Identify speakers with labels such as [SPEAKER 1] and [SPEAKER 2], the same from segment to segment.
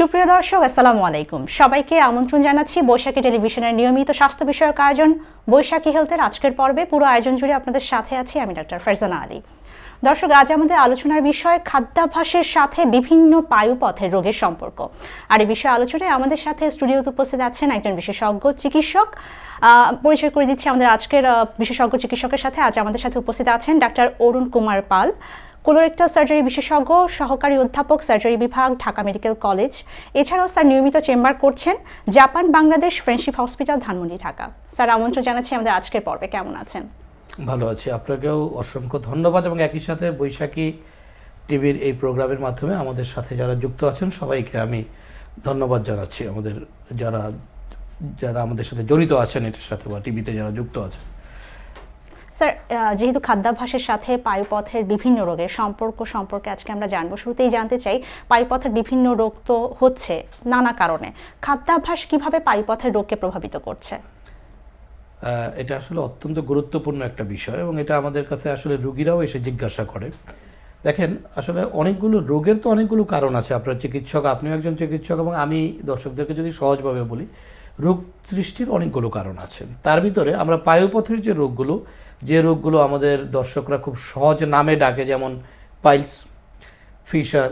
[SPEAKER 1] সুপ্রিয় দর্শক, আসসালামু আলাইকুম। সবাইকে আমন্ত্রণ জানাচ্ছি বৈশাখী টেলিভিশনের নিয়মিত স্বাস্থ্য বিষয়ক আয়োজন বৈশাখী হেলথের আজকের পর্বে। পুরো আয়োজন জুড়ে আপনাদের সাথে আছি আমি ডাক্তার ফারজানা আলী। দর্শক, আজ আমাদের আলোচনার বিষয় খাদ্যাভ্যাসের সাথে বিভিন্ন পায়ুপথের রোগের সম্পর্ক। আর এই বিষয়ে আলোচনায় আমাদের সাথে স্টুডিওতে উপস্থিত আছেন একজন বিশেষজ্ঞ চিকিৎসক। পরিচয় করে দিচ্ছি আমাদের আজকের বিশেষজ্ঞ চিকিৎসকের সাথে। আজ আমাদের সাথে উপস্থিত আছেন doctor Arun Kumar Pal. Colorectal surgery বিশেষজ্ঞ, সহকারী অধ্যাপক সার্জারি বিভাগ, ঢাকা মেডিকেল কলেজ। এছাড়াও স্যার নিয়মিত চেম্বার করছেন Japan, Bangladesh friendship hospital Dhanmondi, Dhaka. Sir, আমন্ত্রণ জানাচ্ছি আমাদের আজকের পর্বে। কেমন আছেন?
[SPEAKER 2] ভালো আছি। আপনাকেও অসংখ্য ধন্যবাদ এবং একই সাথে বৈশাখী টিভির এই প্রোগ্রামের মাধ্যমে আমাদের সাথে যারা যুক্ত আছেন, সবাইকে আমি ধন্যবাদ জানাচ্ছি। আমাদের যারা যারা আমাদের সাথে জড়িত আছেন, এটার সাথে বা টিভিতে যারা যুক্ত আছেন।
[SPEAKER 1] স্যার যেহেতু খাদ্যাভ্যাসের সাথে পায়ুপথের বিভিন্ন রোগের সম্পর্ক সম্পর্কে আজকে আমরা জানব। শুরুতেই জানতে চাই পায়ুপথের বিভিন্ন রোগ তো হচ্ছে নানা কারণে। খাদ্যাভ্যাস কীভাবে পায়ুপথের রোগকে প্রভাবিত করছে?
[SPEAKER 2] এটা আসলে অত্যন্ত গুরুত্বপূর্ণ একটা বিষয় এবং এটা আমাদের কাছে আসলে রুগীরাও এসে জিজ্ঞাসা করে। দেখেন, আসলে অনেকগুলো রোগের তো অনেকগুলো কারণ আছে। আপনার চিকিৎসক, আপনিও একজন চিকিৎসক এবং আমি দর্শকদেরকে যদি সহজভাবে বলি, রোগ সৃষ্টির অনেকগুলো কারণ আছে। তার ভিতরে আমরা পায়ুপথের যে রোগগুলো যে রোগগুলো আমাদের দর্শকরা খুব সহজ নামে ডাকে, যেমন পাইলস, ফিশার,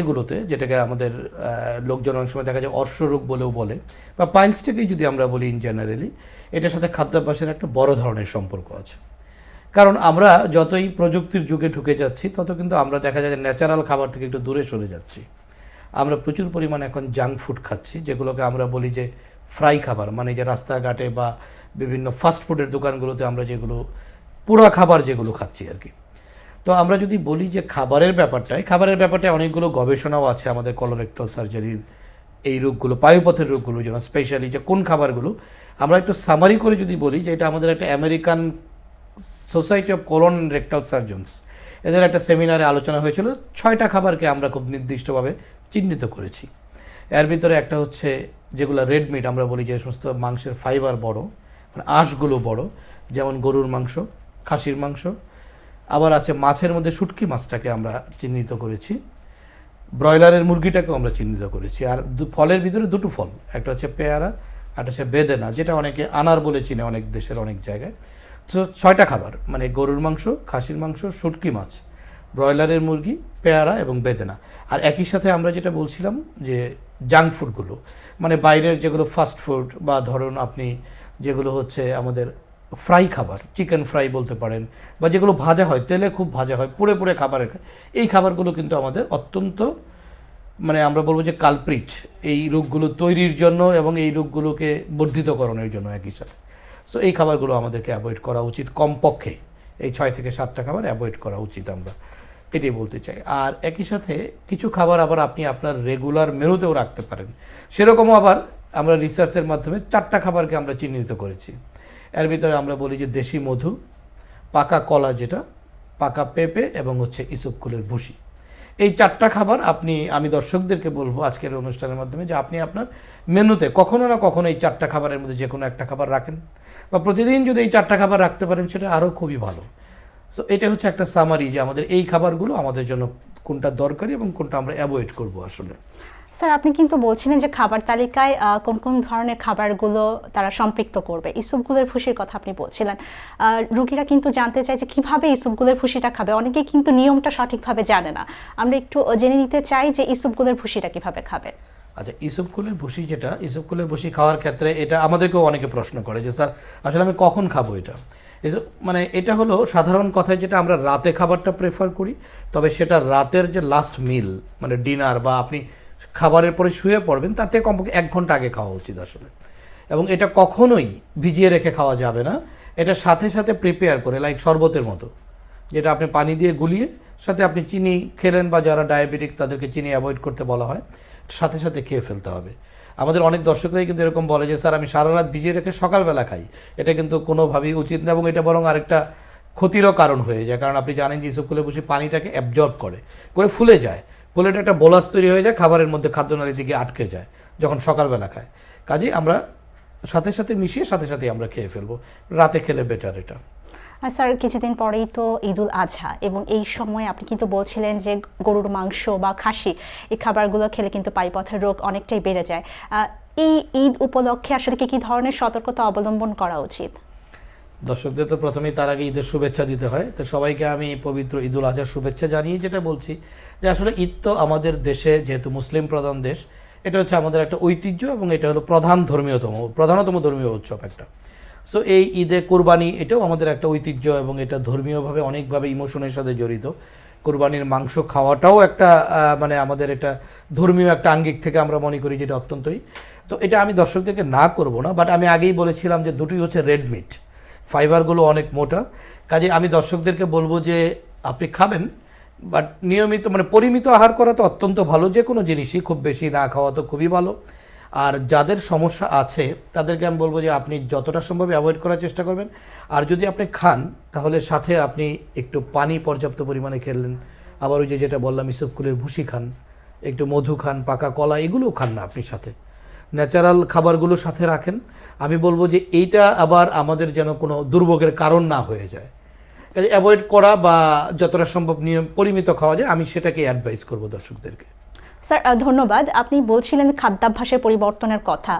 [SPEAKER 2] এগুলোতে, যেটাকে আমাদের লোকজন অনেক সময় দেখা যায় অর্শরোগ বলেও বলে। বা পাইলসটাকেই যদি আমরা বলি ইন জেনারেলি এটার সাথে খাদ্যাভ্যাসের একটা বড় ধরনের সম্পর্ক আছে। কারণ আমরা যতই প্রযুক্তির যুগে ঢুকে যাচ্ছি, তত কিন্তু আমরা দেখা যায় ন্যাচারাল খাবার থেকে একটু দূরে সরে যাচ্ছি। আমরা প্রচুর পরিমাণে এখন জাঙ্ক ফুড খাচ্ছি, যেগুলোকে আমরা বলি যে ফ্রাই খাবার মানে যে রাস্তাঘাটে বা বিভিন্ন ফাস্ট ফুডের দোকানগুলোতে আমরা যেগুলো পুরা খাবার যেগুলো খাচ্ছি আর কি। তো আমরা যদি বলি যে খাবারের ব্যাপারটায় খাবারের ব্যাপারটায় অনেকগুলো গবেষণাও আছে আমাদের কলোরেক্টাল সার্জারির এই রোগগুলো, পায়ুপথের রোগগুলো যেন স্পেশালি যে কোন খাবারগুলো। আমরা একটু সামারি করে যদি বলি যে এটা আমাদের একটা American society of colon rectal surgeons এদের একটা সেমিনারে আলোচনা হয়েছিল। ছয়টা খাবারকে আমরা খুব নির্দিষ্টভাবে চিহ্নিত করেছি। এর ভিতরে একটা হচ্ছে যেগুলো রেড মিট আমরা বলি যে সমস্ত মাংসের ফাইবার বড় মানে আঁশগুলো বড়, যেমন গরুর মাংস খাসির মাংস। আবার আছে মাছের মধ্যে শুটকি মাছটাকে আমরা চিহ্নিত করেছি। ব্রয়লারের মুরগিটাকেও আমরা চিহ্নিত করেছি। আর ফলের ভিতরে দুটো ফল, একটা হচ্ছে পেয়ারা একটা হচ্ছে বেদেনা, যেটা অনেকে আনার বলে চিনে অনেক দেশের অনেক জায়গায়। তো ছয়টা খাবার মানে গরুর মাংস, খাসির মাংস, শুটকি মাছ, ব্রয়লারের মুরগি, পেয়ারা এবং বেদেনা। আর একই সাথে আমরা যেটা বলছিলাম যে জাঙ্ক ফুডগুলো মানে বাইরের যেগুলো ফাস্ট ফুড বা ধরুন আপনি যেগুলো হচ্ছে আমাদের ফ্রাই খাবার, চিকেন ফ্রাই বলতে পারেন, বা যেগুলো ভাজা হয়, তেলে খুব ভাজা হয়, পুড়ে পুড়ে খাবারের এই খাবারগুলো কিন্তু আমাদের অত্যন্ত মানে আমরা বলব যে কালপ্রিট, এই রোগগুলো তৈরির জন্য এবং এই রোগগুলোকে বর্ধিতকরণের জন্য একই সাথে। সো এই খাবারগুলো আমাদেরকে অ্যাভয়েড করা উচিত কমপক্ষে। এই ছয় থেকে সাতটা খাবার অ্যাভয়েড করা উচিত আমরা। এটাই বলতে চাই। আর একই সাথে কিছু খাবার আবার আপনি আপনার রেগুলার মেনুতেও রাখতে পারেন। সেরকমও আবার আমরা রিসার্চের মাধ্যমে চারটা খাবারকে আমরা চিহ্নিত করেছি। এর ভিতরে আমরা বলি যে দেশি মধু, পাকা কলা যেটা, পাকা পেঁপে এবং হচ্ছে ইসবকুলের ভুসি। এই চারটা খাবার আপনি, আমি দর্শকদেরকে বলব আজকের অনুষ্ঠানের মাধ্যমে যে আপনি আপনার মেনুতে কখনো না কখনো এই চারটা খাবারের মধ্যে যে কোনো একটা খাবার রাখেন বা প্রতিদিন যদি এই চারটা খাবার রাখতে পারেন সেটা আরও খুবই ভালো। সো এটা হচ্ছে একটা সামারি যে আমাদের এই খাবারগুলো আমাদের জন্য কোনটা দরকারি এবং কোনটা আমরা অ্যাভয়েড করব আসলে।
[SPEAKER 1] স্যার আপনি কিন্তু বলছিলেন যে খাবার তালিকায় কোন কোন ধরনের খাবারগুলো তারা সম্পৃক্ত করবে। ইসুপগুলের ফুসির কথা আপনি বলছিলেন। রোগীরা কিন্তু জানতে চায় যে কীভাবে ইসুপগুলের ফুসিটা খাবে। অনেকেই কিন্তু নিয়মটা সঠিকভাবে জানে না। আমরা একটু জেনে নিতে চাই যে ইসুপগুলের ফুসিটা কীভাবে খাবে।
[SPEAKER 2] আচ্ছা ইসবকুলের ভুসি যেটা ইসবকুলের ভুসি খাওয়ার ক্ষেত্রে এটা আমাদেরকেও অনেকে প্রশ্ন করে যে, স্যার, আসলে আমি কখন খাব এটা? মানে এটা হলো সাধারণ কথায় যেটা আমরা রাতে খাবারটা প্রেফার করি, তবে সেটা রাতের যে লাস্ট মিল মানে ডিনার বা আপনি খাবারের পরে শুয়ে পড়বেন, তার থেকে কমপক্ষে এক ঘণ্টা আগে খাওয়া উচিত আসলে। এবং এটা কখনোই ভিজিয়ে রেখে খাওয়া যাবে না। এটা সাথে সাথে প্রিপেয়ার করে লাইক শরবতের মতো, যেটা আপনি পানি দিয়ে গুলিয়ে, সাথে আপনি চিনি খেলেন বা যারা ডায়াবেটিক তাদেরকে চিনি অ্যাভয়েড করতে বলা হয় সাথে সাথে খেয়ে ফেলতে হবে। আমাদের অনেক দর্শকরাই কিন্তু এরকম বলে যে, স্যার, আমি সারা রাত ভিজিয়ে রেখে সকালবেলা খাই। এটা কিন্তু কোনোভাবেই উচিত না এবং এটা বরং আরেকটা ক্ষতিরও কারণ হয়ে যায়। কারণ আপনি জানেন যে ইসবকুলে বসে পানিটাকে অ্যাবজর্ব করে করে ফুলে যায়। ফুলে এটা একটা বোলাস তৈরি হয়ে যায়, খাবারের মধ্যে খাদ্যনালী দিকে আটকে যায়, যখন সকালবেলা খায়। কাজেই আমরা সাথে সাথে মিশিয়ে সাথে সাথে আমরা খেয়ে ফেলব। রাতে খেলে বেটার এটা।
[SPEAKER 1] আর স্যার, কিছুদিন পরেই তো ঈদুল আজহা এবং এই সময় আপনি কিন্তু বলছিলেন যে গরুর মাংস বা খাসি, এই খাবারগুলো খেলে কিন্তু পাইপথের রোগ অনেকটাই বেড়ে যায়। এই ঈদ উপলক্ষে আসলে কি কি ধরনের সতর্কতা অবলম্বন করা উচিত?
[SPEAKER 2] দর্শকদের তো প্রথমেই তার আগে ঈদের শুভেচ্ছা দিতে হয়। তো সবাইকে আমি পবিত্র ঈদুল আজহার শুভেচ্ছা জানিয়ে যেটা বলছি যে আসলে ঈদ তো আমাদের দেশে যেহেতু মুসলিম প্রধান দেশ, এটা হচ্ছে আমাদের একটা ঐতিহ্য এবং এটা হলো প্রধান ধর্মীয়তম, প্রধানতম ধর্মীয় উৎসব একটা। সো এই ঈদে কোরবানি এটাও আমাদের একটা ঐতিহ্য এবং এটা ধর্মীয়ভাবে অনেকভাবে ইমোশনের সাথে জড়িত। কোরবানির মাংস খাওয়াটাও একটা মানে আমাদের এটা ধর্মীয় একটা আঙ্গিক থেকে আমরা মনে করি যেটা অত্যন্তই। তো এটা আমি দর্শকদেরকে না করব না বাট আমি আগেই বলেছিলাম যে দুটোই হচ্ছে রেড মিট ফাইবারগুলো অনেক মোটা। কাজে আমি দর্শকদেরকে বলব যে আপনি খাবেন, বাট নিয়মিত মানে পরিমিত আহার করা তো অত্যন্ত ভালো, যে কোনো জিনিসই খুব বেশি না খাওয়া তো খুবই ভালো। আর যাদের সমস্যা আছে, তাদেরকে আমি বলব যে আপনি যতটা সম্ভব অ্যাভয়েড করার চেষ্টা করবেন। আর যদি আপনি খান, তাহলে সাথে আপনি একটু পানি পর্যাপ্ত পরিমাণে খেললেন আবার ওই যে যেটা বললাম ইসবকুলের ভুসি খান, একটু মধু খান, পাকা কলা, এগুলোও খান না আপনি সাথে। ন্যাচারাল খাবারগুলো সাথে রাখেন। আমি বলব যে এইটা আবার আমাদের যেন কোনো দুর্ভোগের কারণ না হয়ে যায়। কাজে অ্যাভয়েড করা বা যতটা সম্ভব নিয়ম পরিমিত খাওয়া যায় আমি সেটাকে অ্যাডভাইস করব দর্শকদেরকে।
[SPEAKER 1] স্যার ধন্যবাদ। আপনি বলছিলেন খাদ্যাভ্যাসের পরিবর্তনের কথা।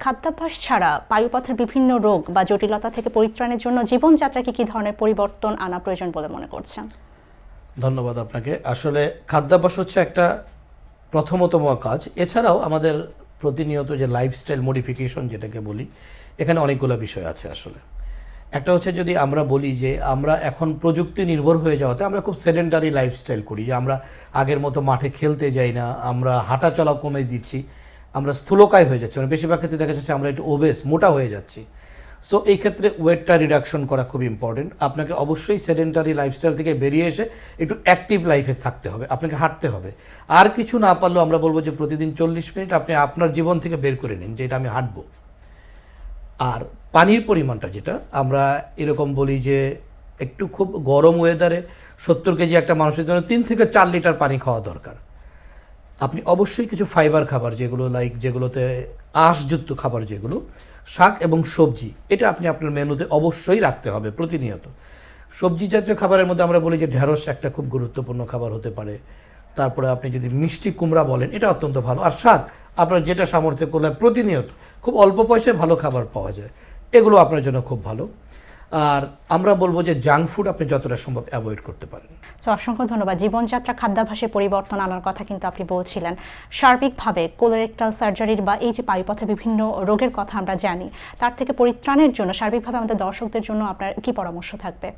[SPEAKER 1] খাদ্যাভ্যাস ছাড়া বায়ুপথের বিভিন্ন রোগ বা জটিলতা থেকে পরিত্রাণের জন্য জীবনযাত্রাকে কি ধরনের পরিবর্তন আনা প্রয়োজন বলে মনে করছেন?
[SPEAKER 2] ধন্যবাদ আপনাকে। আসলে খাদ্যাভ্যাস হচ্ছে একটা প্রথমতম কাজ। এছাড়াও আমাদের প্রতিনিয়ত যে লাইফস্টাইল মডিফিকেশন যেটাকে বলি, এখানে অনেকগুলো বিষয় আছে আসলে। একটা হচ্ছে যদি আমরা বলি যে আমরা এখন প্রযুক্তি নির্ভর হয়ে যাওয়াতে আমরা খুব সেডেন্টারি লাইফস্টাইল করি, যে আমরা আগের মতো মাঠে খেলতে যাই না, আমরা হাঁটা চলা কমে দিচ্ছি, আমরা স্থূলকায় হয়ে যাচ্ছি। মানে বেশিরভাগ ক্ষেত্রে দেখা যাচ্ছে আমরা একটু ওবেস মোটা হয়ে যাচ্ছি। সো এই ক্ষেত্রে ওয়েটটা রিডাকশন করা খুব ইম্পর্টেন্ট আপনাকে অবশ্যই সেডেন্টারি লাইফস্টাইল থেকে বেরিয়ে এসে একটু অ্যাক্টিভ লাইফে থাকতে হবে, আপনাকে হাঁটতে হবে। আর কিছু না পারলেও আমরা বলব যে প্রতিদিন চল্লিশ মিনিট আপনি আপনার জীবন থেকে বের করে নিন যে এটা আমি হাঁটবো। আর পানির পরিমাণটা যেটা, আমরা এরকম বলি যে একটু খুব গরম ওয়েদারে সত্তর কেজি একটা মানুষের জন্য তিন থেকে চার লিটার পানি খাওয়া দরকার। আপনি অবশ্যই কিছু ফাইবার খাবার, যেগুলো লাইক যেগুলোতে আঁশযুক্ত খাবার যেগুলো, শাক এবং সবজি, এটা আপনি আপনার মেনুতে অবশ্যই রাখতে হবে প্রতিনিয়ত। সবজি জাতীয় খাবারের মধ্যে আমরা বলি যে ঢেঁড়স একটা খুব গুরুত্বপূর্ণ খাবার হতে পারে। তারপরে আপনি যদি মিষ্টি কুমড়া বলেন, এটা অত্যন্ত ভালো। আর শাক, আপনার যেটা সামর্থ্য করলে প্রতিনিয়ত, খুব অল্প পয়সায় ভালো খাবার পাওয়া যায়। এগুলো আপনার জন্য খুব ভালো। আর আমরা বলব যে জাঙ্ক ফুড আপনি যতটা সম্ভব অ্যাভয়েড করতে পারেন।
[SPEAKER 1] তো অসংখ্য ধন্যবাদ। জীবনযাত্রা খাদ্যাভাসে পরিবর্তন আনার কথা কিন্তু আপনি বলছিলেন। সার্বিকভাবে কোলোরেক্টাল সার্জারির বা এই যে বায়ুপথে বিভিন্ন রোগের কথা আমরা জানি, তার থেকে পরিত্রাণের জন্য সার্বিকভাবে আমাদের দর্শকদের জন্য আপনার কি পরামর্শ থাকবে?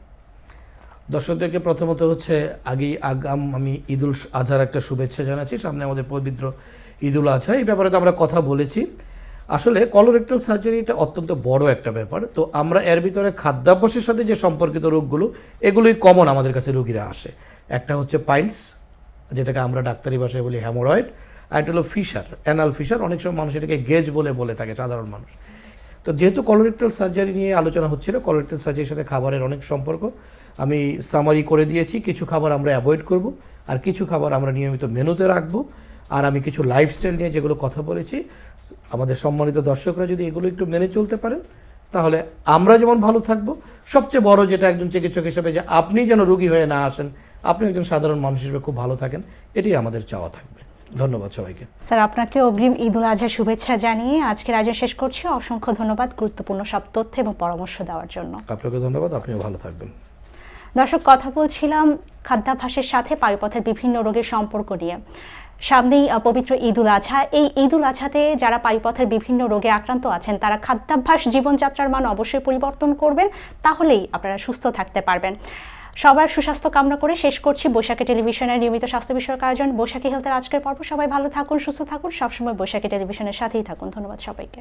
[SPEAKER 2] দর্শকদেরকে প্রথমত হচ্ছে আগেই আগাম, আমি ঈদুল আজহার একটা শুভেচ্ছা জানাচ্ছি। সামনে আমাদের পবিত্র ঈদুল আজহা, এই ব্যাপারে তো আমরা কথা বলেছি। আসলে কলোরেক্টাল সার্জারিটা অত্যন্ত বড় একটা ব্যাপার। তো আমরা এর ভিতরে খাদ্যাভ্যাসের সাথে যে সম্পর্কিত রোগগুলো, এগুলোই কমন আমাদের কাছে রোগীরা আসে। একটা হচ্ছে পাইলস যেটাকে আমরা ডাক্তারি ভাষায় বলি হ্যামোরয়েড আর একটা হলো ফিশার অ্যানাল ফিশার অনেক সময় মানুষ এটাকে গেজ বলে বলে থাকে সাধারণ মানুষ। তো যেহেতু কলোরেক্টাল সার্জারি নিয়ে আলোচনা হচ্ছিল কলোরেক্টাল সার্জারির সাথে খাবারের অনেক সম্পর্ক, আমি সামারি করে দিয়েছি, কিছু খাবার আমরা অ্যাভয়েড করব, আর কিছু খাবার আমরা নিয়মিত মেনুতে রাখব, আর আমি কিছু লাইফস্টাইল নিয়ে যেগুলো কথা বলেছি আমাদের সম্মানিত দর্শকরা যদি এগুলো একটু মেনে চলতে পারেন তাহলে আমরা যেমন ভালো থাকব সবচেয়ে বড় যেটা একজন চিকিৎসক হিসেবে যে আপনি যেন রুগী হয়ে না আসেন আপনি একজন সাধারণ মানুষ হিসেবে খুব ভালো থাকেন এটাই আমাদের চাওয়া থাকবে। ধন্যবাদ সবাইকে।
[SPEAKER 1] স্যার আপনাকে অগ্রিম ঈদ উল আজহার শুভেচ্ছা জানিয়ে আজকের আয়োজন শেষ করছি। অসংখ্য ধন্যবাদ গুরুত্বপূর্ণ সব তথ্য এবং পরামর্শ দেওয়ার জন্য।
[SPEAKER 2] আপনাকে ধন্যবাদ আপনিও ভালো থাকবেন।
[SPEAKER 1] দর্শক কথা বলছিলাম খাদ্যাভ্যাসের সাথে পায়ুপথের বিভিন্ন রোগের সম্পর্ক নিয়ে। সামনেই পবিত্র ঈদুল আজহা। এই ঈদুল আজহাতে যারা পায়ুপথের বিভিন্ন রোগে আক্রান্ত আছেন, তারা খাদ্যাভ্যাস, জীবনযাত্রার মান অবশ্যই পরিবর্তন করবেন, তাহলেই আপনারা সুস্থ থাকতে পারবেন। সবার সুস্বাস্থ্য কামনা করে শেষ করছি বৈশাখী টেলিভিশনের নিয়মিত স্বাস্থ্য বিষয়ক আয়োজন, বৈশাখী হেলথের আজকের পর্ব। সবাই ভালো থাকুন, সুস্থ থাকুন। সবসময় বৈশাখী টেলিভিশনের সাথেই থাকুন। ধন্যবাদ সবাইকে।